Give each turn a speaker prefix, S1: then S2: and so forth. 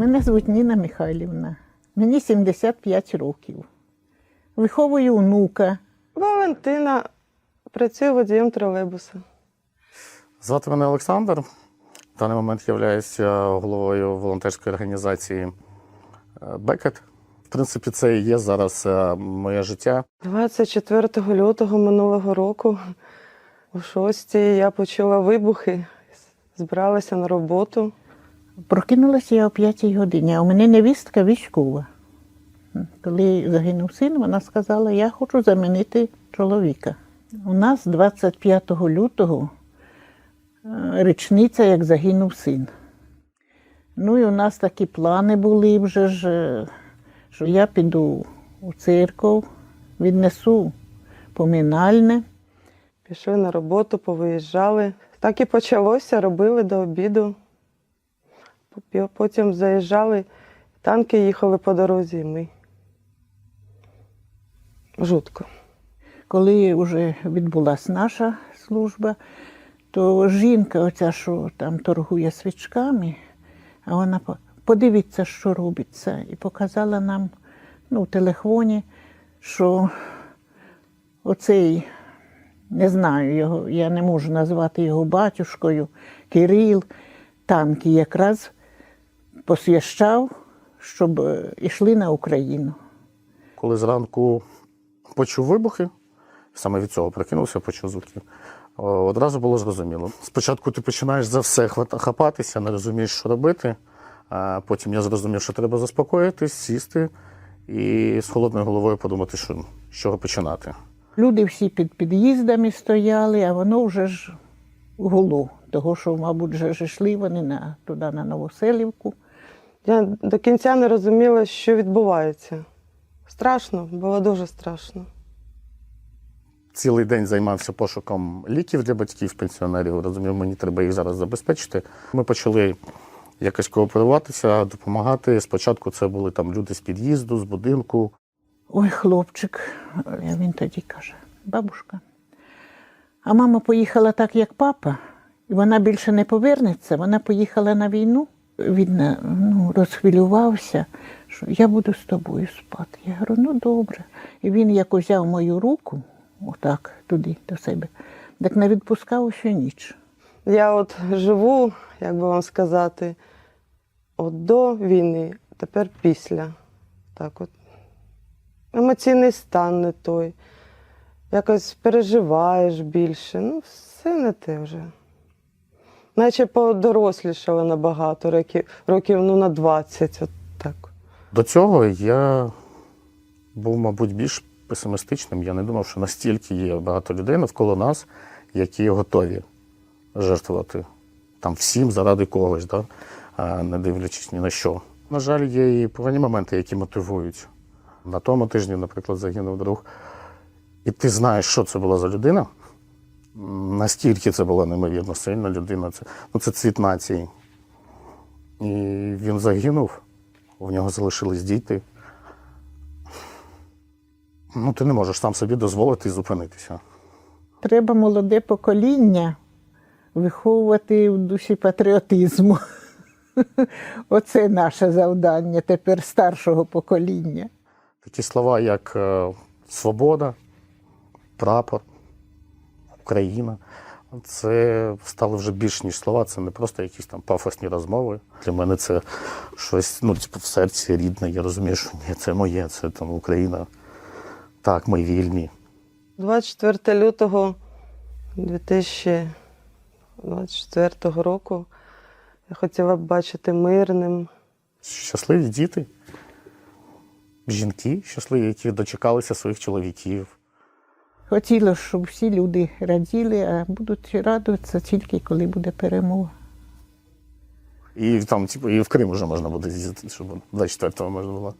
S1: Мене звуть Ніна Михайлівна. Мені 75 років. Виховую онука.
S2: Валентина працює водієм тролейбуса.
S3: Звати мене Олександр. В даний момент являюся головою волонтерської організації е, Бекет. В принципі, це і є зараз е, моє життя.
S2: 24 лютого минулого року о 6 я почула вибухи, збиралася на роботу.
S1: Прокинулася я о 5 годині, а у мене невістка військова. Коли загинув син, вона сказала, я хочу замінити чоловіка. У нас 25 лютого е, річниця, як загинув син. Ну і у нас такі плани були вже ж, е, що я піду у церкву, віднесу поминальне.
S2: Пішли на роботу, повиїжджали. Так і почалося, робили до обіду. Потім заїжджали, танки їхали по дорозі, і ми. Жутко.
S1: Коли вже відбулася наша служба, то жінка, оця, що там торгує свічками, а вона по- подивіться, що робиться, і показала нам ну, в телефоні, що оцей, не знаю його, я не можу назвати його батюшкою, Кирил, танки якраз посвящав, щоб е, йшли на Україну.
S3: Коли зранку почув вибухи, саме від цього прокинувся, почув звуки. о, Одразу було зрозуміло. Спочатку ти починаєш за все хапатися, не розумієш, що робити. А потім я зрозумів, що треба заспокоїтись, сісти і з холодною головою подумати, що, з чого починати.
S1: Люди всі під під'їздами стояли, а воно вже ж гуло. Того, що, мабуть, вже ж йшли вони на, туди, на Новоселівку.
S2: Я до кінця не розуміла, що відбувається. Страшно, було дуже страшно.
S3: Цілий день займався пошуком ліків для батьків, пенсіонерів. Розумів, мені треба їх зараз забезпечити. Ми почали якось кооперуватися, допомагати. Спочатку це були там люди з під'їзду, з будинку.
S1: Ой, хлопчик, він тоді каже, бабушка. А мама поїхала так, як папа, і вона більше не повернеться. Вона поїхала на війну. Він е, ну, розхвилювався, що я буду з тобою спати. Я говорю, ну добре. І він як узяв мою руку, отак, туди, до себе, так не відпускав усю ніч.
S2: Я от живу, як би вам сказати, от до війни, тепер після. Так от. Емоційний стан не той. Якось переживаєш більше. Ну, все не те вже. Наче подорослішала набагато, років, років ну, на 20. От так.
S3: До цього я був, мабуть, більш песимістичним. Я не думав, що настільки є багато людей навколо нас, які готові жертвувати там всім заради когось, да? не дивлячись ні на що. На жаль, є і погані моменти, які мотивують. На тому тижні, наприклад, загинув друг. І ти знаєш, що це була за людина. Настільки це була неймовірно сильна людина. Це, ну, це цвіт нації. І він загинув, у нього залишились діти. Ну, ти не можеш сам собі дозволити зупинитися.
S1: Треба молоде покоління виховувати в душі патріотизму. Оце наше завдання тепер старшого покоління.
S3: Такі слова, як е, свобода, прапор, Україна. Це стало вже більш ніж слова, це не просто якісь там пафосні розмови. Для мене це щось ну, типу, в серці рідне. Я розумію, що ні, це моє, це там Україна. Так, ми вільні.
S2: 24 лютого 2024 року я хотіла б бачити мирним.
S3: Щасливі діти, жінки щасливі, які дочекалися своїх чоловіків.
S1: Хотілося, щоб всі люди раділи, а будуть радуватися тільки коли буде перемога.
S3: І там, типу, і в Крим вже можна буде з'їздити, щоб 24-го можна було.